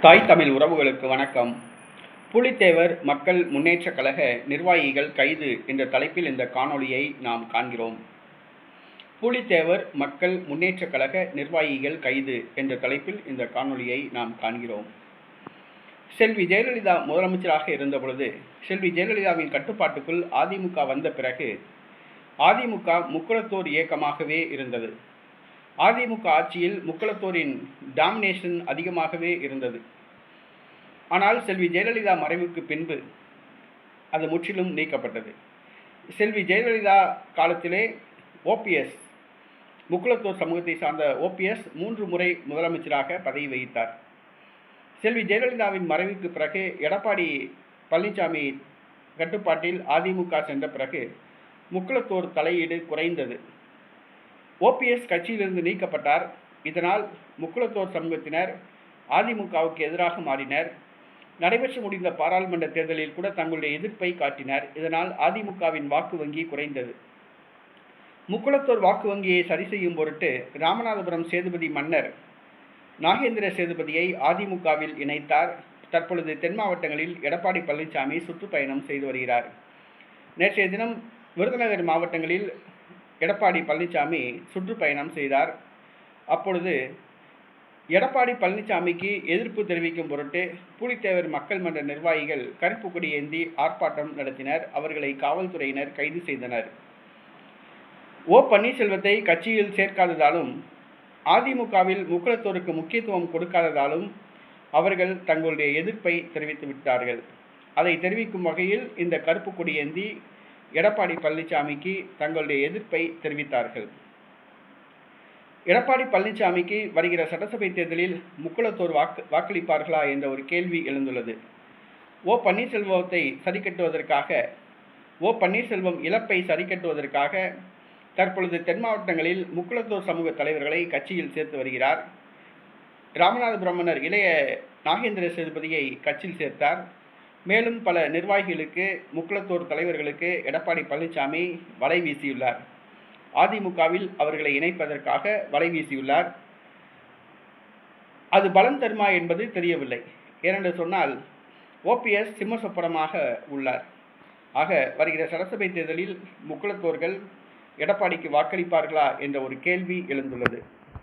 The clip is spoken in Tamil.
தாய் தமிழ் உறவுகளுக்கு வணக்கம். புலித்தேவர் மக்கள் முன்னேற்றக் கழக நிர்வாகிகள் கைது என்ற தலைப்பில் இந்த காணொளியை நாம் காண்கிறோம். புலித்தேவர் மக்கள் முன்னேற்றக் கழக நிர்வாகிகள் கைது என்ற தலைப்பில் இந்த காணொளியை நாம் காண்கிறோம். செல்வி ஜெயலலிதா முதலமைச்சராக இருந்தபொழுது செல்வி ஜெயலலிதாவின் கட்டுப்பாட்டுக்குள் அதிமுக வந்த பிறகு அதிமுக முக்குளத்தோர் இயக்கமாகவே இருந்தது. அதிமுக ஆட்சியில் முக்களத்தோரின் டாமினேஷன் அதிகமாகவே இருந்தது. ஆனால் செல்வி ஜெயலலிதா மறைவுக்கு பின்பு அது முற்றிலும் நீக்கப்பட்டது. செல்வி ஜெயலலிதா காலத்திலே ஓபிஎஸ் முக்குளத்தூர் சமூகத்தை சார்ந்த ஓபிஎஸ் மூன்று முறை முதலமைச்சராக பதவி வகித்தார். செல்வி ஜெயலலிதாவின் மறைவுக்கு பிறகு எடப்பாடி பழனிசாமி கட்டுப்பாட்டில் அதிமுக சென்ற பிறகு முக்குளத்தூர் தலையீடு குறைந்தது. ஓபிஎஸ் கட்சியிலிருந்து நீக்கப்பட்டார். இதனால் முக்குளத்தோர் சமூகத்தினர் அதிமுகவுக்கு எதிராக மாறினர். நடைபெற்று முடிந்த பாராளுமன்ற தேர்தலில் கூட தங்களுடைய எதிர்ப்பை காட்டினர். இதனால் அதிமுகவின் வாக்கு வங்கி குறைந்தது. முக்குளத்தோர் வாக்கு வங்கியை சரி செய்யும் பொருட்டு ராமநாதபுரம் சேதுபதி மன்னர் நாகேந்திர சேதுபதியை அதிமுகவில் இணைத்தார். தற்பொழுது தென் மாவட்டங்களில் எடப்பாடி பழனிசாமி சுற்றுப்பயணம் செய்து வருகிறார். நேற்றைய தினம் விருதுநகர் மாவட்டங்களில் எடப்பாடி பழனிசாமி சுற்றுப்பயணம் செய்தார். அப்பொழுது எடப்பாடி பழனிசாமிக்கு எதிர்ப்பு தெரிவிக்கும் பொருட்டு புலித்தேவர் மக்கள் மன்ற நிர்வாகிகள் கருப்பு கொடி ஏந்தி ஆர்ப்பாட்டம் நடத்தினர். அவர்களை காவல்துறையினர் கைது செய்தனர். ஓ பன்னீர்செல்வத்தை கட்சியில் சேர்க்காததாலும் அதிமுகவில் முக்குளத்தோருக்கு முக்கியத்துவம் கொடுக்காததாலும் அவர்கள் தங்களுடைய எதிர்ப்பை தெரிவித்து விட்டார்கள். அதை தெரிவிக்கும் வகையில் இந்த கருப்பு கொடி ஏந்தி எடப்பாடி பழனிசாமிக்கு தங்களுடைய எதிர்ப்பை தெரிவித்தார்கள். எடப்பாடி பழனிசாமிக்கு வருகிற சட்டசபை தேர்தலில் முக்குளத்தோர் வாக்கு வாக்களிப்பார்களா என்ற ஒரு கேள்வி எழுந்துள்ளது. ஓ பன்னீர்செல்வத்தை சரி கட்டுவதற்காக ஓ பன்னீர்செல்வம் இழப்பை சரி கட்டுவதற்காக தற்பொழுது தென் மாவட்டங்களில் முக்குளத்தோர் சமூக தலைவர்களை கட்சியில் சேர்த்து வருகிறார். ராமநாத பிரம்மணர் இளைய நாகேந்திர சேதுபதியை கட்சியில் சேர்த்தார். மேலும் பல நிர்வாகிகளுக்கு முக்குளத்தோர் தலைவர்களுக்கு எடப்பாடி பழனிசாமி வலை வீசியுள்ளார். அதிமுகவில் அவர்களை இணைப்பதற்காக வலை வீசியுள்ளார். அது பலம் தருமா என்பது தெரியவில்லை. ஏனென்று சொன்னால் ஓபிஎஸ் சிம்மசப்படமாக உள்ளார். ஆக வருகிற சட்டசபை தேர்தலில் முக்குளத்தோர்கள் எடப்பாடிக்கு வாக்களிப்பார்களா என்ற ஒரு கேள்வி எழுந்துள்ளது.